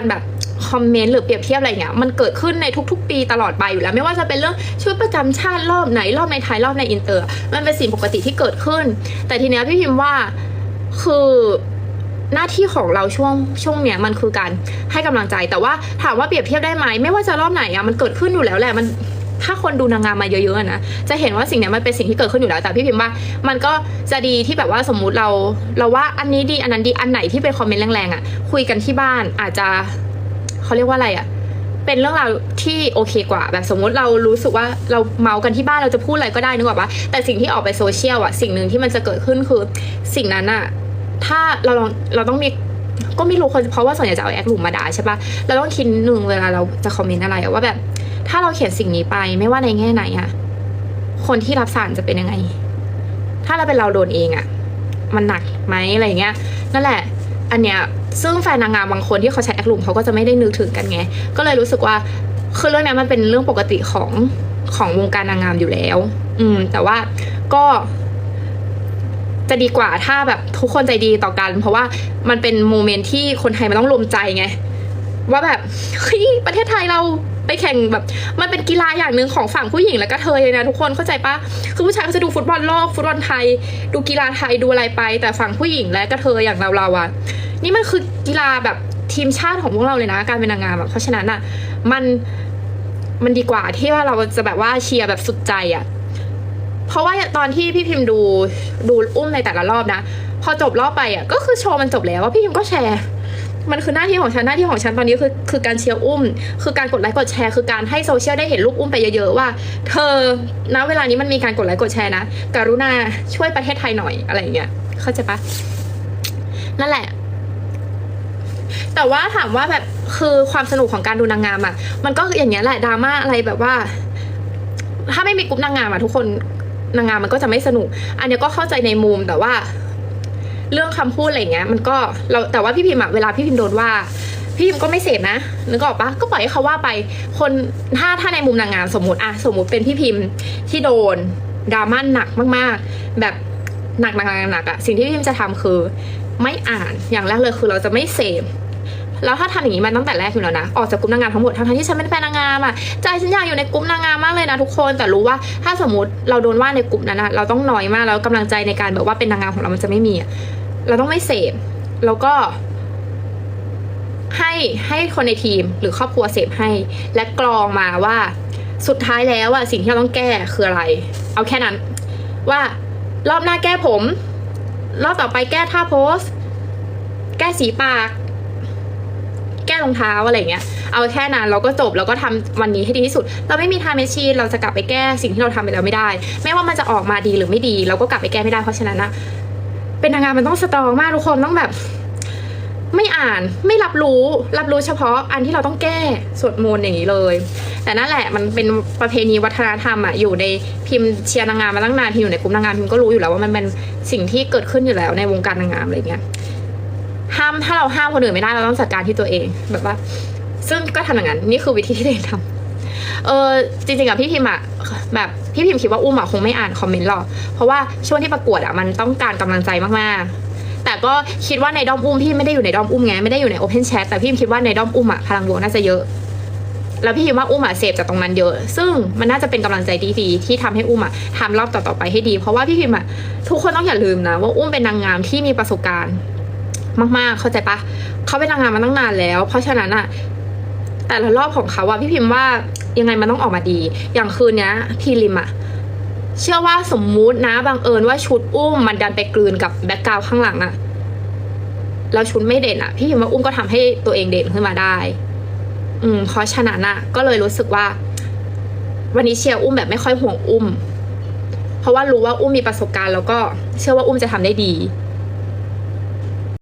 การแบบคอมเมนต์หรือเปรียบเทียบอะไรเงี้ยมันเกิดขึ้นในทุก ๆ ปีตลอดไปอยู่แล้ว ไม่ว่าจะเป็นเรื่องชุดประจำชาติรอบไหนรอบในไทยรอบในอินเตอร์ มันเป็นสิ่งปกติที่เกิดขึ้น แต่ทีเนี้ยพี่พิมพ์ว่าคือหน้าที่ของเราช่วงช่วงเนี้ยมันคือการให้กำลังใจแต่ว่าถามว่าเปรียบเทียบได้ไหมไม่ว่าจะรอบไหนอะมันเกิดขึ้นอยู่แล้วแหละมัน ถ้าคนดูนางงามมาเยอะๆนะจะเห็นว่าสิ่งนี้มันเป็นสิ่งที่เกิดขึ้นอยู่แล้วแต่พี่พิมพ์ว่า มันก็จะดีที่แบบว่าสมมุติเรา เราว่าอันนี้ดีอันนั้นดีอันไหนที่เป็นคอมเมนต์แรงๆอะคุยกันที่บ้านอาจจะเขาเรียกว่าอะไรอะเป็นเรื่องราวที่โอเคกว่า แบบสมมติเรารู้สึกว่าเราเมากันที่บ้านเราจะพูดอะไรก็ได้นึกออกปะแต่สิ่งที่ออกไปโซเชียลอะสิ่งหนึ่งที่มันจะเกิดขึ้นคือสิ่งนั้นอะถ้าเราลองเราต้องมีก็ไม่รู้คนเพราะว่าส่วนใหญ่จะเอาแอคหลุมมาด่าใช่ปะเราต้องคิดหนึ่งเวลาเราจะคอมเมนต์อะไรว่าแบบ ถ้าเราเขียนสิ่งนี้ไปไม่ว่าในแง่ไหนอะคนที่รับสารจะเป็นยังไง ถ้าเราเป็นเราโดนเองอะมันหนักไหมอะไรเงี้ย นั่นแหละ อันเนี้ยซึ่งแฟนนางงามบางคนที่เขาใช้แอคลุมเขาก็จะไม่ได้นึกถึงกันไง ก็เลยรู้สึกว่าคือเรื่องนี้มันเป็นเรื่องปกติของของวงการนางงามอยู่แล้ว อืม แต่ว่าก็จะดีกว่าถ้าแบบทุกคนใจดีต่อกัน เพราะว่ามันเป็นโมเมนต์ที่คนไทยมันต้องรวมใจไง ว่าแบบเฮ้ยประเทศไทยเรา ไปแข่งแบบ มันเป็นกีฬาอย่างหนึ่งของฝั่งผู้หญิงและก็เทยเลยนะทุกคนเข้าใจปะคือผู้ชายก็จะดูฟุตบอลโลกฟุตบอลไทย ดูกีฬาไทยดูอะไรไป แต่ฝั่งผู้หญิงและก็เทยอย่างเราเราอะนี่มันคือกีฬาแบบทีมชาติของพวกเราเลยนะ การเป็นนางงามอะเพราะฉะนั้นอะมันมันดีกว่าที่ว่าเราจะแบบว่าเชียร์แบบสุดใจอะเพราะว่าตอนที่พี่พิมพ์ดูดูอุ้มในแต่ละรอบนะ พอจบรอบไปอะก็คือโชว์มันจบแล้วว่าพี่พิมพ์ก็แชร์ มันคือหน้าที่ของฉันหน้าที่ของฉันตอนนี้คือคือการเชียร์อุ้ม คือการกดไลค์กดแชร์คือการให้โซเชียลได้เห็นรูปอุ้มไปเยอะๆว่า เธอณเวลานี้มันมีการกดไลค์กดแชร์นะกรุณาช่วยประเทศไทยหน่อยอะไรอย่างเงี้ยเข้าใจปะนั่นแหละ แต่ว่าถามว่าแบบคือความสนุกของการดูนางงามอะ มันก็อย่างเงี้ยแหละดราม่าอะไรแบบว่า ถ้าไม่มีกลุ่มนางงามอะทุกคนนางงามมันก็จะไม่สนุก อันนี้ก็เข้าใจในมุมแต่ว่า เรื่องคำพูดอะไรเงี้ยมันก็เราแต่ว่าพี่พิมพ์อะเวลาพี่พิมพ์โดนว่าพี่พิมก็ไม่เสพนะนึกออกปะก็ปล่อยให้เขาว่าไปคนถ้าถ้าในมุมนางงามสมมติอะสมมติเป็นพี่พิมพ์ที่โดนดราม่าหนักมากๆ แบบหนักหนักหนักหนักอะสิ่งที่พี่พิมจะทำคือ ไม่อ่านอย่างแรกเลยคือเราจะไม่เสพ แล้วถ้าทำอย่างนี้มันตั้งแต่แรกอยู่แล้วนะ ออกจากกลุ่มนางงามทั้งหมดทั้งที่ฉันไม่ได้เป็นนางงามอะใจฉันอยากอยู่ในกลุ่มนางงามมากเลยนะทุกคนแต่รู้ว่าถ้าสมมติเราโดนว่าในกลุ่มนั้นนะเราต้องน้อยมากแล้วกำลังใจในการแบบว่าเป็นนางงามของเรามันจะไม่มี เราต้องไม่เสพแล้วก็ให้ให้คนในทีมหรือครอบครัวเสพให้ และกรองมาว่าสุดท้ายแล้วอะสิ่งที่เราต้องแก้คืออะไร เอาแค่นั้น ว่ารอบหน้าแก้ผม รอบต่อไปแก้ท่าโพส แก้สีปาก แก้รองเท้าอะไรเงี้ยเอาแค่นั้นเราก็จบเราก็ทำวันนี้ให้ดีที่สุด เราไม่มีทาเมชีนเราจะกลับไปแก้สิ่งที่เราทำไปแล้วไม่ได้ ไม่ว่ามันจะออกมาดีหรือไม่ดี เราก็กลับไปแก้ไม่ได้เพราะฉะนั้นนะเป็นนางงามมันต้องสตรองมากทุกคนต้องแบบ ไม่อ่านไม่รับรู้รับรู้เฉพาะอันที่เราต้องแก้สวดมนต์อย่างนี้เลย แต่นั่นแหละมันเป็นประเพณีวัฒนธรรมอะอยู่ในพิมพ์เชียร์นางงามมาตั้งนานพิมอยู่ในกลุ่มนางงามพิมก็รู้อยู่แล้วว่ามันเป็นสิ่งที่เกิดขึ้นอยู่แล้วในวงการนางงามอะไรเงี้ย ห้ามถ้าเราห้ามคนอื่นไม่ได้เราต้องจัดการที่ตัวเอง แบบว่า ซึ่งก็ทำอย่างนั้น นี่คือวิธีที่เดนทำเออจริงๆกับพี่พิมอะแบบพี่พิมคิดว่าอุ้มอะคงไม่อ่านคอมเมนต์หรอกเพราะว่าช่วงที่ประกวดอะมันต้องการกำลังใจมากๆ แต่ก็คิดว่าในด้อมอุ้มพี่ไม่ได้อยู่ในด้อมอุ้มไงไม่ได้อยู่ในโอเพนแชทแต่พี่พิมคิดว่าในด้อมอุ้มอะพลังบวกน่าจะเยอะแล้วพี่คิดว่าอุ้มอะเสพจากตรงนั้นเยอะ ซึ่งมันน่าจะเป็นกำลังใจดีๆที่ทำให้อุ้มอะทำรอบต่อๆไปให้ดี เพราะว่าพี่พิมอะทุกคนต้องอย่าลืมนะว่าอุ้มเป็นนางงามที่มีประสบการณ์ มากๆ เข้าใจปะเขาเป็นนางงามมาตั้งนานแล้ว เพราะฉะนั้นอะแต่ละรอบของเขาอะพี่พิมพ์ว่ายังไงมันต้องออกมาดี อย่างคืนเนี้ยพีริมอะเชื่อว่าสมมุตินะบังเอิญว่าชุดอุ้มมันดันไปกลืนกับแบ็กกราวข้างหลังอะแล้วชุดไม่เด่นอะพี่พิมพ์ว่าอุ้มก็ทำให้ตัวเองเด่นขึ้นมาได้ อืมเพราะฉะนั้นอะก็เลยรู้สึกว่า วันนี้เชียร์อุ้มแบบไม่ค่อยห่วงอุ้ม เพราะว่ารู้ว่าอุ้มมีประสบการณ์ แล้วก็เชื่อว่าอุ้มจะทำได้ดี